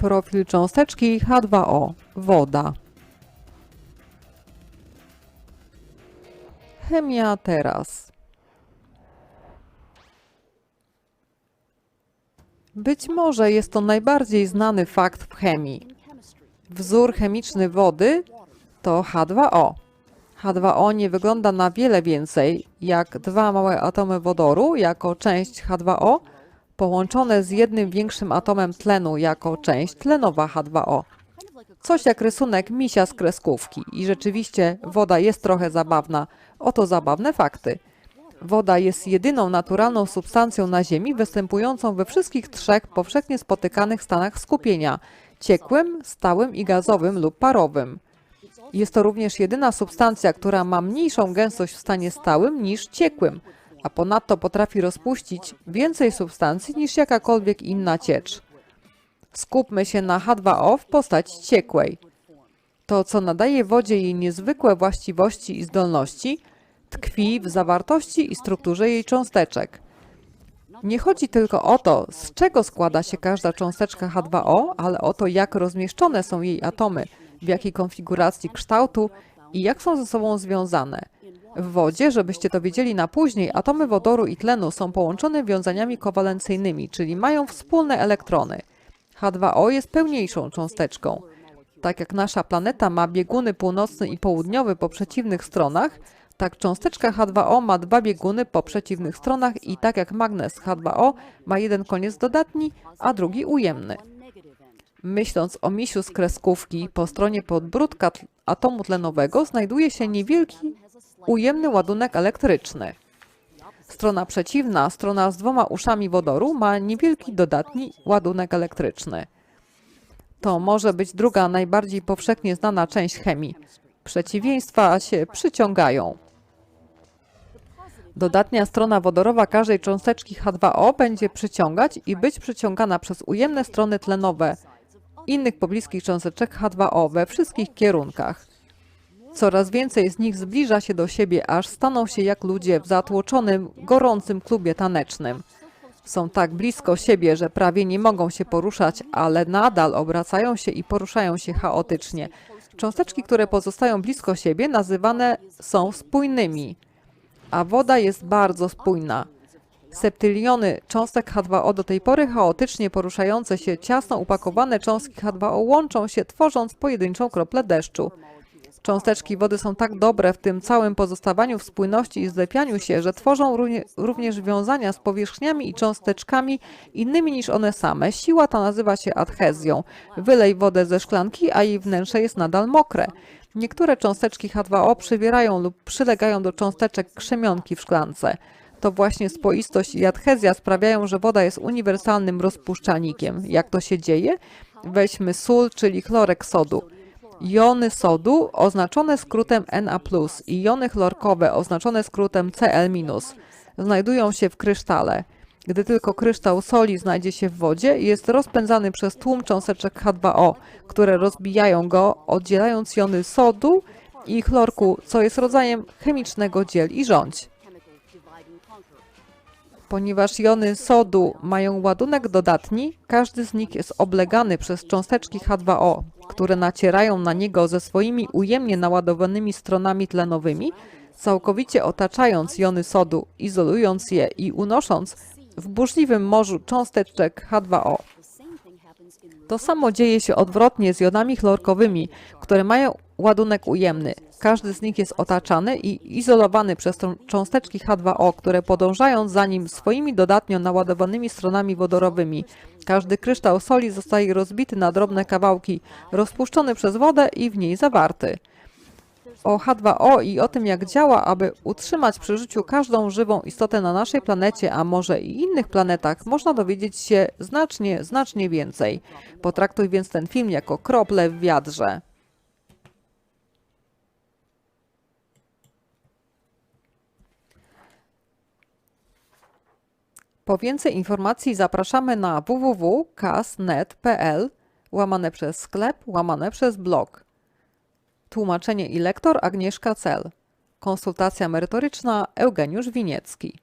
Profil cząsteczki H2O. Woda. Chemia teraz. Być może jest to najbardziej znany fakt w chemii. Wzór chemiczny wody to H2O. H2O nie wygląda na wiele więcej jak dwa małe atomy wodoru jako część H2O połączone z jednym większym atomem tlenu jako część tlenowa H2O. Coś jak rysunek misia z kreskówki. I rzeczywiście woda jest trochę zabawna. Oto zabawne fakty. Woda jest jedyną naturalną substancją na Ziemi występującą we wszystkich trzech powszechnie spotykanych stanach skupienia ciekłym, stałym i gazowym lub parowym. Jest to również jedyna substancja, która ma mniejszą gęstość w stanie stałym niż ciekłym, a ponadto potrafi rozpuścić więcej substancji niż jakakolwiek inna ciecz. Skupmy się na H2O w postaci ciekłej. To, co nadaje wodzie jej niezwykłe właściwości i zdolności, tkwi w zawartości i strukturze jej cząsteczek. Nie chodzi tylko o to, z czego składa się każda cząsteczka H2O, ale o to, jak rozmieszczone są jej atomy, w jakiej konfiguracji kształtu i jak są ze sobą związane. W wodzie, żebyście to wiedzieli na później, atomy wodoru i tlenu są połączone wiązaniami kowalencyjnymi, czyli mają wspólne elektrony. H2O jest pełniejszą cząsteczką. Tak jak nasza planeta ma bieguny północny i południowy po przeciwnych stronach, tak cząsteczka H2O ma dwa bieguny po przeciwnych stronach i tak jak magnes H2O ma jeden koniec dodatni, a drugi ujemny. Myśląc o misiu z kreskówki, po stronie podbródka atomu tlenowego znajduje się niewielki ujemny ładunek elektryczny. Strona przeciwna, strona z dwoma uszami wodoru, ma niewielki dodatni ładunek elektryczny. To może być druga najbardziej powszechnie znana część chemii. Przeciwieństwa się przyciągają. Dodatnia strona wodorowa każdej cząsteczki H2O będzie przyciągać i być przyciągana przez ujemne strony tlenowe innych pobliskich cząsteczek H2O we wszystkich kierunkach. Coraz więcej z nich zbliża się do siebie, aż staną się jak ludzie w zatłoczonym, gorącym klubie tanecznym. Są tak blisko siebie, że prawie nie mogą się poruszać, ale nadal obracają się i poruszają się chaotycznie. Cząsteczki, które pozostają blisko siebie, nazywane są spójnymi, a woda jest bardzo spójna. Septyliony cząstek H2O do tej pory chaotycznie poruszające się, ciasno upakowane cząstki H2O łączą się, tworząc pojedynczą kroplę deszczu. Cząsteczki wody są tak dobre w tym całym pozostawaniu w spójności i zlepianiu się, że tworzą równie- również wiązania z powierzchniami i cząsteczkami innymi niż one same. Siła ta nazywa się adhezją. Wylej wodę ze szklanki, a jej wnętrze jest nadal mokre. Niektóre cząsteczki H2O przywierają lub przylegają do cząsteczek krzemionki w szklance. To właśnie spoistość i adhezja sprawiają, że woda jest uniwersalnym rozpuszczalnikiem. Jak to się dzieje? Weźmy sól, czyli chlorek sodu. Jony sodu oznaczone skrótem Na+, i jony chlorkowe oznaczone skrótem Cl-, znajdują się w krysztale. Gdy tylko kryształ soli znajdzie się w wodzie, jest rozpędzany przez tłum cząsteczek H2O, które rozbijają go, oddzielając jony sodu i chlorku, co jest rodzajem chemicznego dziel i rządź. Ponieważ jony sodu mają ładunek dodatni, każdy z nich jest oblegany przez cząsteczki H2O, które nacierają na niego ze swoimi ujemnie naładowanymi stronami tlenowymi, całkowicie otaczając jony sodu, izolując je i unosząc w burzliwym morzu cząsteczek H2O. To samo dzieje się odwrotnie z jonami chlorkowymi, które mają ładunek ujemny. Każdy z nich jest otaczany i izolowany przez cząsteczki H2O, które podążają za nim swoimi dodatnio naładowanymi stronami wodorowymi. Każdy kryształ soli zostaje rozbity na drobne kawałki, rozpuszczony przez wodę i w niej zawarty. O H2O i o tym, jak działa, aby utrzymać przy życiu każdą żywą istotę na naszej planecie, a może i innych planetach, można dowiedzieć się znacznie, znacznie więcej. Potraktuj więc ten film jako krople w wiadrze. Po więcej informacji zapraszamy na www.cas.net.pl łamane przez sklep, łamane przez blog. Tłumaczenie i lektor Agnieszka Cel. Konsultacja merytoryczna Eugeniusz Winiecki.